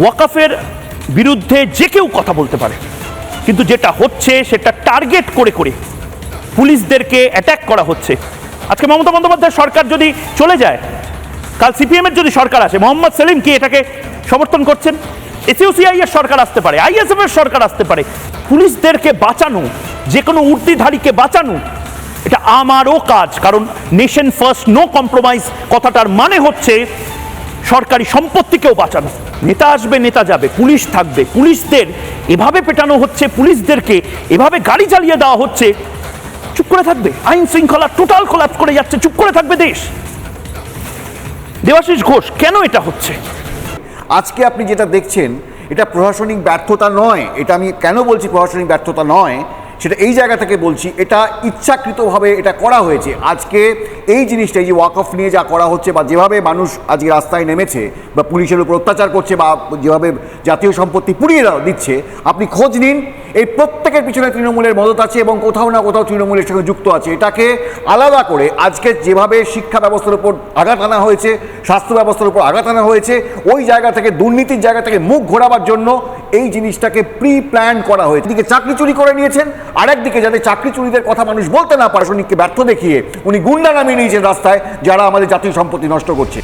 ওয়াকাফের বিরুদ্ধে যে কেউ কথা বলতে পারে। কিন্তু যেটা হচ্ছে, সেটা টার্গেট করে করে পুলিশদেরকে অ্যাটাক করা হচ্ছে। আজকে মমতা বন্দ্যোপাধ্যায় সরকার যদি চলে যায়, কাল সিপিএমের যদি সরকার আসে, মোহাম্মদ সেলিম কি এটাকে সমর্থন করছেন? এসইউসিআই এর সরকার আসতে পারে আইএসএফ এর সরকার আসতে পারে। পুলিশদেরকে বাঁচানো যে কোনো উর্দিধারীকে বাঁচানো, এটা আমারও কাজ। কারণ নেশন ফার্স্ট, নো কম্প্রোমাইজ কথাটার মানে হচ্ছে সরকারি সম্পত্তিকেও বাঁচানো নেতা আসবে, নেতা যাবে, পুলিশ থাকবে। পুলিশদের এভাবে পেটানো হচ্ছে, পুলিশদেরকে এভাবে গাড়ি চালিয়ে দেওয়া হচ্ছে। চুপ করে থাকবে। আইন শৃঙ্খলা টোটাল কোলাপস করে যাচ্ছে। চুপ করে থাকবে দেশ। দেবাশিস ঘোষ, কেন এটা হচ্ছে? আজকে আপনি যেটা দেখছেন, এটা প্রশাসনিক ব্যর্থতা নয়। এটা আমি কেন বলছি প্রশাসনিক ব্যর্থতা নয়? সেটা এই জায়গা থেকে বলছি, এটা ইচ্ছাকৃতভাবে এটা করা হয়েছে। আজকে এই জিনিসটা, এই যে ওয়াক অফ নিয়ে যা করা হচ্ছে বা যেভাবে মানুষ আজকে রাস্তায় নেমেছে বা পুলিশের উপর অত্যাচার করছে বা যেভাবে জাতীয় সম্পত্তি পুড়িয়ে দিচ্ছে, আপনি খোঁজ নিন। এই প্রত্যেকের পিছনে তৃণমূলের মদত আছে এবং কোথাও না কোথাও তৃণমূলের সঙ্গে যুক্ত আছে। এটাকে আলাদা করে আজকে যেভাবে শিক্ষা ব্যবস্থার উপর আঘাত আনা হয়েছে, স্বাস্থ্য ব্যবস্থার উপর আঘাত আনা হয়েছে, ওই জায়গা থেকে, দুর্নীতির জায়গা থেকে মুখ ঘোরাবার জন্য এই জিনিসটাকে প্রি প্ল্যান করা হয়েছে। এদিকে চাকরি চুরি করে নিয়েছেন, আরেকদিকে যাতে চাকরি চুরিদের কথা মানুষ বলতে না পারে শনিককে ব্যর্থ দেখিয়ে, উনি গুন্ডা নামিয়ে নিয়েছেন রাস্তায়, যারা আমাদের জাতীয় সম্পত্তি নষ্ট করছে।